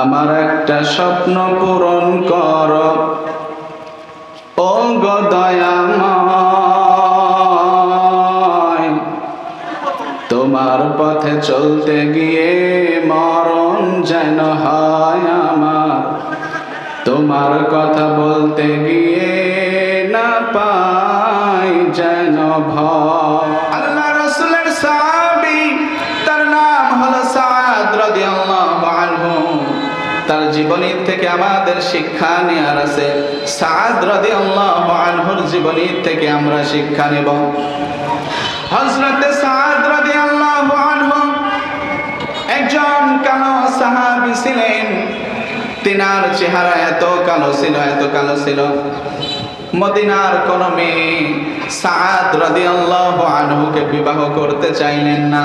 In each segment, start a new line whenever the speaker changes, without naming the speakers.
আমার একটা স্বপ্ন পূরণ কর। ও গদয়াময় তোমার পথে চলতে গিয়ে মরণ যেন হয় আমার। তোমার কথা বলতে গিয়ে না পাই যেন ভয়। আল্লাহ রসুলের তার নাম হলো সাদ তার জীবনী থেকে আমাদের শিক্ষা নেওয়ার আছে। সাদ রাদিয়াল্লাহু আনহুর জীবনী থেকে আমরা শিক্ষা নেব। হযরতে সাদ রাদিয়াল্লাহু আনহু একজন কালো সাহাবী ছিলেন। তিনার চেহারা এত কালো ছিল, এত কালো ছিল। মদিনার কোন মেয়ে সাদ রাদিয়াল্লাহু আনহুকে বিবাহ করতে চাইলেন না।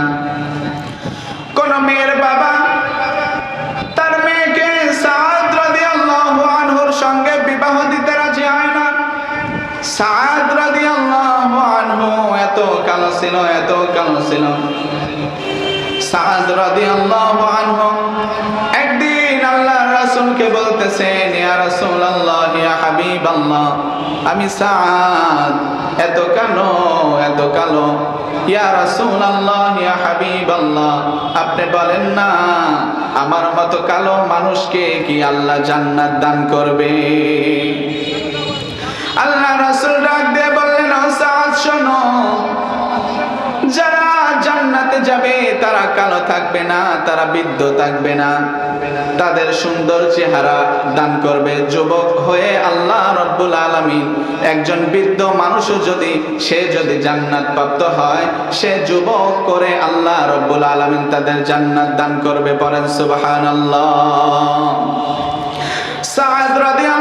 কোন মেয়ের বাবা একদিন রাসূলকে বলতেছেন, ইয়া আমি সাদ, এত কালো এত কালো। ইয়া রাসূলুল্লাহ আপনি বলেন না, আমার মতো কালো মানুষকে কি আল্লাহ জান্নাত দান করবে? জান্নাতে যাবে, তারা কালো থাকবে না, তারা বৃদ্ধ থাকবে না। তাদের সুন্দর চেহারা দান করবে যুবক হয়ে আল্লাহ রব্বুল আলামিন। একজন বৃদ্ধ মানুষও যদি, সে যদি জান্নাত প্রাপ্ত হয়, সে যুবক করে আল্লাহ রব্বুল আলামিন তাদের জান্নাত দান করবে পরেন সুবহানাল্লাহ। সাদ রাদিয়াল্লাহু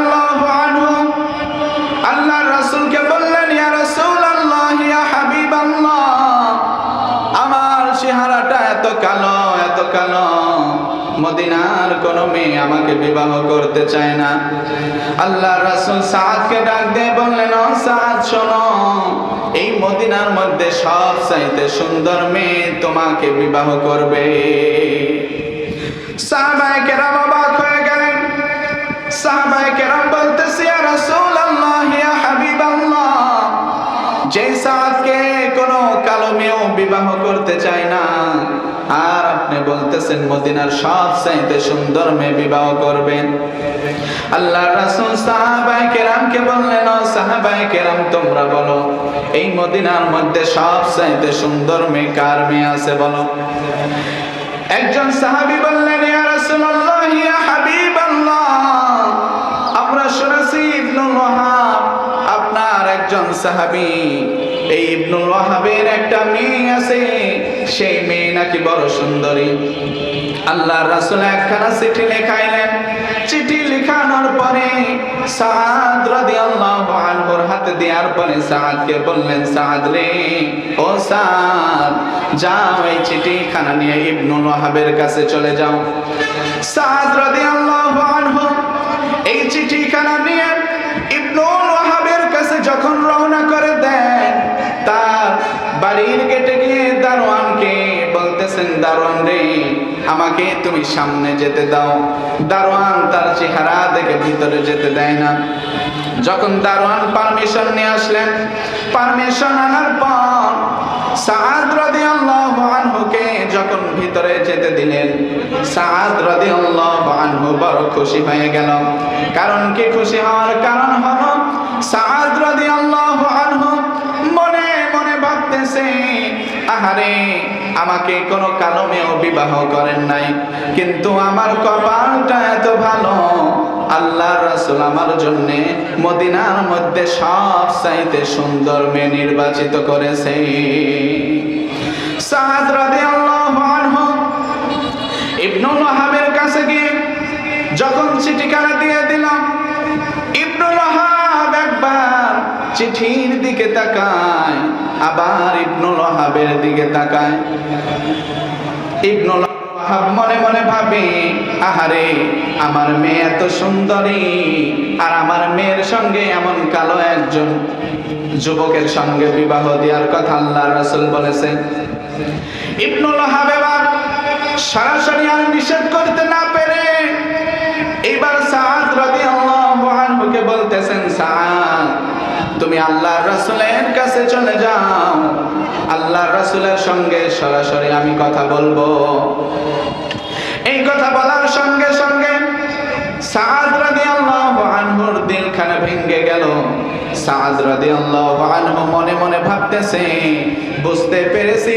কোন মেয়ে আমাকে বিবাহ করতে চায় না। আল্লাহ রাসূল সাদকে ডাক দিয়ে বললেন, ও সাদ শোনো, এই মদিনার মধ্যে সব চাইতে সুন্দর মেয়ে তোমাকে বিবাহ করবে। সাহাবায়ে কেরাম অবাক হয়ে গেলেন। সাহাবায়ে কেরাম বলতেছে, ইয়া রাসূলুল্লাহ, ইয়া হাবিবাল্লাহ যে সাদকে কোন কালো মেয়েও বিবাহ করতে চায় না, আর বলতেছেন, মদিনার সব চাইতে সুন্দর মেয়ে বিবাহ করবেন। আল্লাহ রাসুল সাহাবাই কেরামকে বললেন, ও সাহাবায়ে কেরাম, তোমরা বলো, এই মদিনার মধ্যে সব চাইতে সুন্দর মেয়ে কার মেয়ে আছে বলো? একজন সাহাবি বললেন, ইয়া রাসূলুল্লাহ, ইয়া হাবিবাল্লাহ একজন সাহাবী, এই ইবনুল ওয়াহাবের একটা মেয়ে আছে, সেই মেয়ে নাকি বড় সুন্দরী। আল্লাহ রাসূল একখানা চিঠি লেখাইলেন। চিঠি লেখানোর পরে সাদ রাদিয়াল্লাহু আনহুর হাতে দেওয়ার পরে সাদকে বললেন সাদ রে, ও সাদ যাও এই চিঠিখানা নিয়ে ইবনুল ওয়াহাবের কাছে চলে যাও। সাদ রাদিয়াল্লাহু আনহু এই চিঠিখানা নিয়ে যখন রওনা করে দেন, তার বাড়ির গেটে গিয়ে দারোয়ানকে বলতেছেন, দারোয়ান রে, আমাকে তুমি সামনে যেতে দাও। দারোয়ান তার চেহারা দেখে ভিতরে যেতে দেয় না। যখন দারোয়ান পারমিশন নিয়ে আসলেন, পারমিশন আনার পর সাদ রাদিয়াল্লাহু আনহুকে যখন ভিতরে যেতে দিলেন সাদ রাদিয়াল্লাহু আনহু বড় খুশি হয়ে গেল। কারণ কি খুশি হওয়ার কারণ হলো সাদ রাদিয়াল্লাহু আনহু মনে মনে ভাবতেছে আহারে, আমাকে কোনো কালো মেয়েও বিবাহ করেন নাই। কিন্তু আমার কপালটা এত ভালো, আল্লাহ রাসূল আমার জন্য মদিনার মধ্যে সব চাইতে সুন্দর মেয়ে নির্বাচিত করেছে। কাছে গিয়ে যখন দিয়ে দিলাম একবার চিঠির দিকে তাকায়। আবার ইবনুল ওহাবের দিকে তাকায়। ইবনুল ওহাব মনে মনে ভাবে, আহারে, আমার মেয়ে এত সুন্দরী, আর আমার মেয়ের সঙ্গে এমন কালো একজন যুবকের সঙ্গে বিবাহ দেওয়ার কথা আল্লাহ রাসূল বলেছেন। ইবনুল ওহাব এবার সরাসরি আর নিষেধ করতে না পেরে, এবার সাদ রাদিয়াল্লাহু আনহুকে বলতেছেন, সাদ আল্লাহর রাসূলের কাছে চলে যাও। আল্লাহর রাসূলের সঙ্গে সরাসরি আমি কথা বলব। এই কথা বলার সঙ্গে সঙ্গে রাদিয়াল্লাহু আনহুর দিলখানা ভেঙে গেল। রাদিয়াল্লাহু আনহু মনে মনে ভাবতেছে, বুঝতে পেরেছি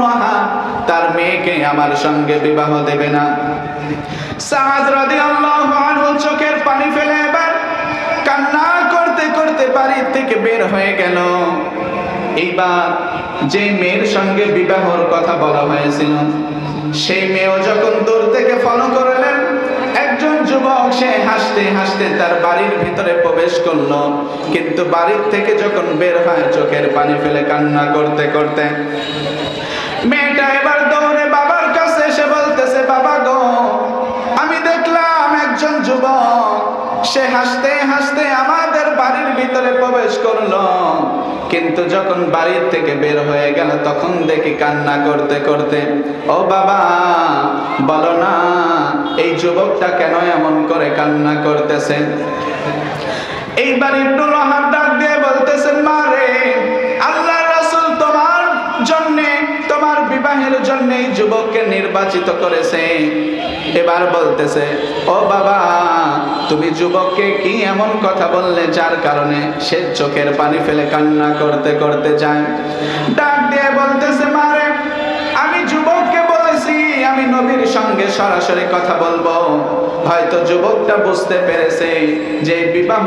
ওয়াহাব তার মেয়েকে আমার সঙ্গে বিবাহ দেবে না। সাদ রাদিয়াল্লাহু আনহু চোখের বাড়ির থেকে বের হয়ে গেল। এইবার যে মেয়ের সঙ্গে বিবাহর কথা বলা হয়েছিল, সেই মেয়েও যখন দূর থেকে ফলো করলেন, একজন যুবক সে হাসতে হাসতে তার বাড়ির ভিতরে প্রবেশ করল। কিন্তু বাড়ির থেকে যখন বের হয়, চোখের পানি ফেলে কান্না করতে করতে মেয়েটা এবার সে হাসতে হাসতে আমাদের বাড়ির ভিতরে প্রবেশ করল। কিন্তু যখন বাড়ির থেকে বের হয়ে গেল, তখন দেখি কান্না করতে করতে, ও বাবা, বলো না, এই যুবকটা কেন এমন করে কান্না করতেছে? এইবার একটু হাত ডাক দিয়ে বলতেছেন, মা রে বিবাহের জন্য যুবককে নির্বাচিত করেছে। এবার বলতেছে, ও বাবা, তুমি যুবককে কি এমন কথা বললে যার কারণে সে চোখের পানি ফেলে কান্না করতে করতে যায়? ডাক দিয়ে বলতেছে, মারে, আমি যুবককে বলেছি, আমি নবীর সঙ্গে সরাসরি কথা বলব। হয়তো যুবকটা বুঝতে পেরেছে যে বিবাহ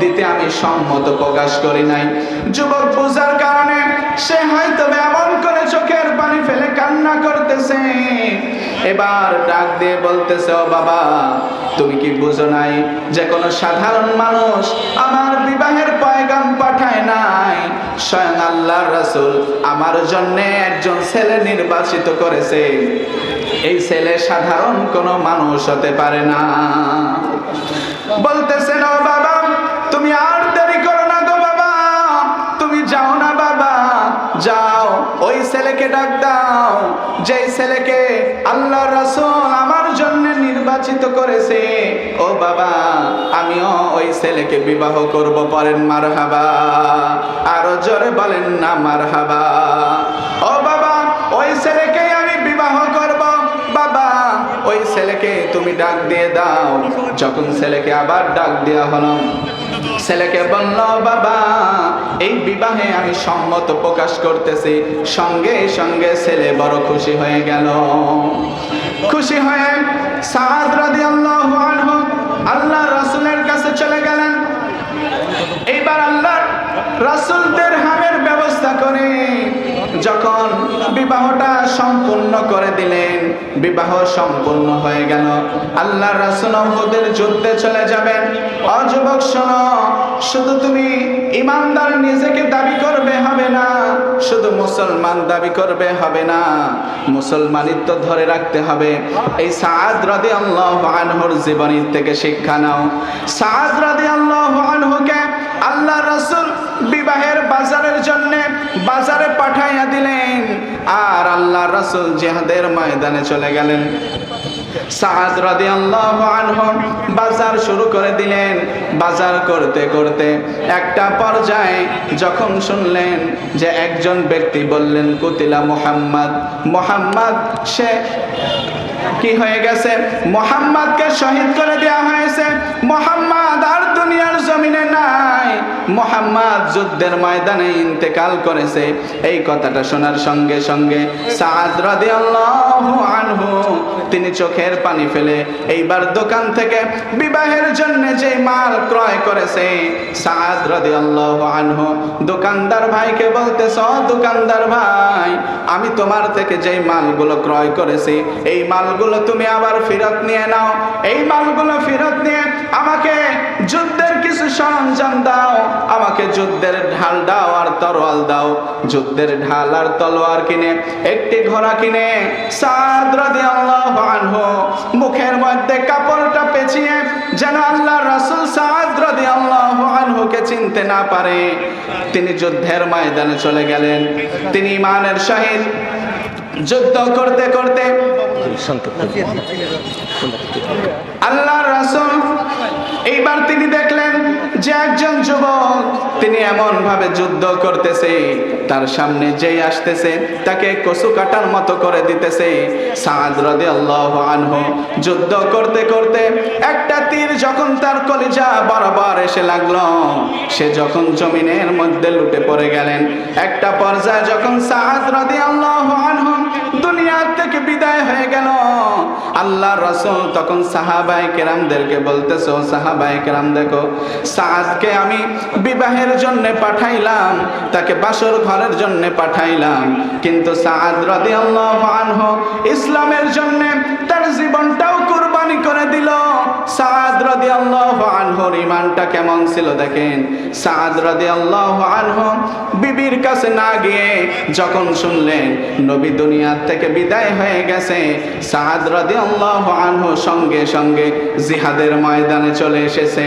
দিতে আমি সম্মত প্রকাশ করি নাই। যুবক বুঝার কারণে সে হয়তো এমন করে চোখের পানি ফেলে কান্না করতেছে এবার ডাক দিয়ে বলতেছে, ও বাবা, তুমি কি বুঝো নাই যে কোনো সাধারণ মানুষ আমার বিবাহের পয়গাম পাঠায় নাই? স্বয়ং আল্লাহর রাসূল আমার জন্য একজন ছেলে নির্বাচিত করেছে। এই ছেলে সাধারণ কোনো মানুষ হতে পারে না। বলতেছেন ও বাবা, তুমি আর দেরি করো না গো বাবা, তুমি যাও না বাবা, যাও, ওই ছেলেকে ডাক দাও, যেই ছেলেকে আল্লাহ রাসূল আমার জন্য নির্বাচিত করেছে। ও বাবা, আমিও ওই ছেলেকে বিবাহ করব পরেন মারহাবা। আরও জোরে বলেন না মারহাবা। ও বাবা, ওই ছেলেকে আমি বিবাহ করব। বাবা, ওই ছেলেকে তুমি ডাক দিয়ে দাও। যখন ছেলেকে আবার ডাক দেওয়া হলো, ছেলেকে বলল, বাবা এই বিবাহে আমি সম্মত প্রকাশ করতেছি। সঙ্গে সঙ্গে ছেলে বড় খুশি হয়ে গেল। খুশি হয়ে আনহু আল্লাহ রাসূলের কাছে চলে গেলেন। এইবার আল্লাহ রাসূলদের হামের ব্যবস্থা করে যখন বিবাহটা সম্পূর্ণ করে দিলেন, বিবাহ সম্পূর্ণ হয়ে গেল। আল্লাহ রাসূল যুদ্ধে চলে যাবেন। অযুবক শোনো শুধু তুমি ইমানদার নিজেকে দাবি করবে হবে না, শুধু মুসলমান দাবি করবে হবে না, মুসলমানিত্ব ধরে রাখতে হবে। এই সাদ রাদি আল্লাহ আনহুর জীবনী থেকে শিক্ষা নাও। সাদ রাদি আল্লাহ আনহুকে আল্লাহ রসুল বিবাহের বাজারের জন্য বাজারে পাঠাইয়া দিলেন, আর আল্লাহ রসুল জিহাদের ময়দানে চলে গেলেন। বাজার শুরু করে দিলেন। বাজার করতে করতে একটা পর্যায়ে যখন শুনলেন যে একজন ব্যক্তি বললেন, কুতিলা মুহাম্মদ। মুহাম্মদ, সে কি হয়ে গেছে? মোহাম্মদকে শহীদ করে দেওয়া হয়েছে। মোহাম্মদ আর দুনিয়ার জমিনে নাই। মোহাম্মদ যুদ্ধের ময়দানে ইন্তেকাল করেছে। এই কথাটা শোনার সঙ্গে সঙ্গে তিনি চোখের পানি ফেলে এইবার দোকান থেকে বিবাহের জন্য যে মাল ক্রয় করেছে আনহু, দোকানদার ভাইকে বলতেছ, দোকানদার ভাই, আমি তোমার থেকে যেই মালগুলো ক্রয় করেছি, এই মালগুলো তুমি আবার ফেরত নিয়ে নাও। এই মালগুলো ফেরত নিয়ে আমাকে যুদ্ধের কিছু সরঞ্জাম দাও, আমাকে যুদ্ধের ঢাল দাও আর তরোয়াল দাও। যুদ্ধের ঢাল আর তলোয়ার কিনে, একটি ঘোড়া কিনে। মুখের মধ্যে কাপড়টা পেঁচিয়ে যেন আল্লাহ রাসূল আনহুকে চিনতে না পারে। তিনি যুদ্ধের ময়দানে চলে গেলেন। তিনি সহিত যুদ্ধ করতে করতে আল্লাহ এইবার তিনি দেখলেন যে একজন যুবক, তিনি এমন ভাবে যুদ্ধ করতেছে, তার সামনে যেই আসতেছে, তাকে কসু কাটার মতো করে দিতেছে। রদে যুদ্ধ করতে করতে একটা তীর যখন তার কলিজা বারবার এসে লাগল, সে যখন জমিনের মধ্যে লুটে পড়ে গেলেন, একটা পর্যায়ে যখন সাদ রদে আল্লাহ আল্লাহ রসুল তখন সাহাবাই কেরামদেরকে বলতেছো সাহাবাই কেরাম, দেখো সাহাজকে আমি বিবাহের জন্য পাঠাইলাম, তাকে বাসর ঘরের জন্য পাঠাইলাম, কিন্তু সাদ রদি আল্লাহ ইসলামের জন্য কেমন ছিল দেখেন? সাদ রদে আল্লাহ আনহু বিবির কাছে না গিয়ে যখন শুনলেন, নবী দুনিয়ার থেকে বিদায় হয়ে গেছে সাদ রদি আল্লাহ আনহ সঙ্গে সঙ্গে জিহাদের ময়দানে চলে এসেছে।